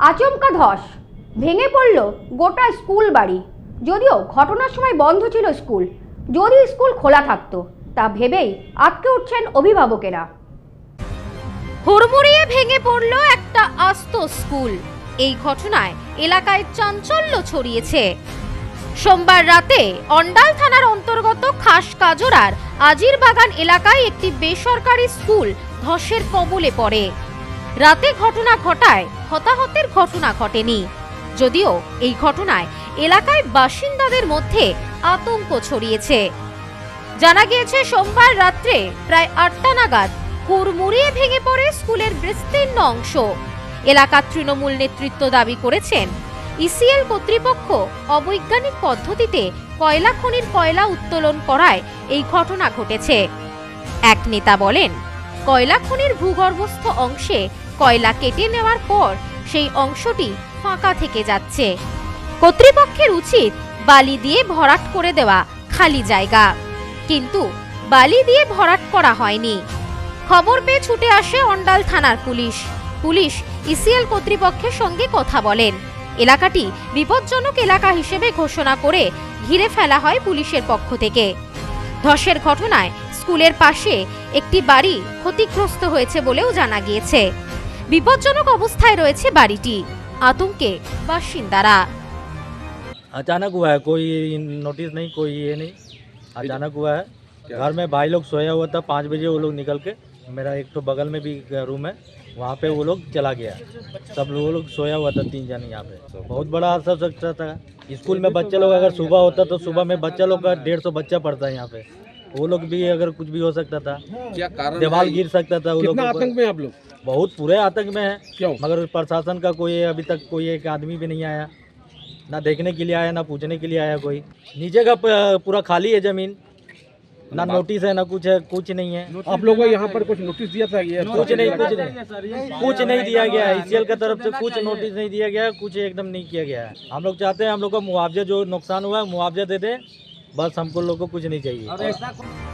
আচমকা ধস। ভেঙে পড়ল গোটা স্কুল বাড়ি। যদিও ঘটনার সময় বন্ধ ছিল স্কুল, যদি স্কুল খোলা থাকতো, তা ভেবেই আটকে উঠছেন অভিভাবকেরা। হুড়মুড়িয়ে ভেঙে পড়ল একটা আস্ত স্কুল। এই ঘটনায় এলাকায় চাঞ্চল্য ছড়িয়েছে। সোমবার রাতে অন্ডাল থানার অন্তর্গত খাস কাজরার আজির বাগান এলাকায় একটি বেসরকারি স্কুল ধসের কবলে পড়ে। রাতে ঘটনা ঘটায়, হতাহতের ঘটনা ঘটেনি। যদিও এই ঘটনায় এলাকায় বাসিন্দাদের মধ্যে আতঙ্ক ছড়িয়েছে। জানা গিয়েছে, সোমবার রাত্রে প্রায় আটটা নাগাদ হুড়মুড়িয়ে ভেঙে পড়ে স্কুলের বিস্তীর্ণ অংশ। এলাকার তৃণমূল নেতৃত্ব দাবি করেছেন, ইসিএল কর্তৃপক্ষ অবৈজ্ঞানিক পদ্ধতিতে কয়লা খনির কয়লা উত্তোলন করায় এই ঘটনা ঘটেছে। এক নেতা বলেন, কয়লা খনির ভূগর্ভস্থ অংশে কয়লা কেটে নেওয়ার পর সেই অংশটি ফাঁকা থেকে যাচ্ছে। কর্তৃপক্ষের উচিত বালি দিয়ে ভরাট করে দেওয়া খালি জায়গা। কিন্তু বালি দিয়ে ভরাট করা হয়নি। খবর পেয়ে ছুটে আসে অন্ডাল থানার পুলিশ। পুলিশ ইসিএল কর্তৃপক্ষের সঙ্গে কথা বলেন। এলাকাটি বিপজ্জনক এলাকা হিসেবে ঘোষণা করে ঘিরে ফেলা হয় পুলিশের পক্ষ থেকে। ধসের ঘটনায় স্কুলের পাশে একটি বাড়ি ক্ষতিগ্রস্ত হয়েছে বলেও জানা গিয়েছে। বিপজ্জনক অবস্থায় রয়েছে বাড়িটি আতঙ্কে বাসিন্দারা अचानक हुआ है कोई नोटिस नहीं कोई ये नहीं अचानक हुआ है घर में भाई लोग सोया हुआ था पाँच बजे वो लोग निकल के मेरा एक तो बगल में भी रूम है वहाँ पे वो लोग चला गया सब लोग वो लोग सोया हुआ था तीन जन यहाँ पे बहुत बड़ा हादसा हो सकता था स्कूल में बच्चे लोग अगर सुबह होता तो सुबह में बच्चा लोग का डेढ़ सौ बच्चा पढ़ता है यहाँ पे वो लोग भी अगर कुछ भी हो सकता था क्या कारण दीवार है? गिर सकता था वो लोग कितना आतंक में आप लोग बहुत पूरे आतंक में है। क्यों? मगर प्रशासन का कोई अभी तक कोई एक आदमी भी नहीं आया। ना देखने के लिए आया ना पूछने के लिए आया कोई। नीचे का पूरा खाली है ज़मीन। ना नोटिस है ना कुछ है कुछ नहीं है। आप लोगों को यहाँ पर कुछ नोटिस दिया था ये कुछ नहीं कुछ नहीं कुछ नहीं दिया गया। है ICL का तरफ़ से कुछ नोटिस नहीं दिया गया कुछ एकदम नहीं किया गया। है हम लोग चाहते हैं हम लोग को मुआवजा जो नुकसान हुआ है मुआवजा दे दे। बस हमको लोग को कुछ नहीं चाहिए।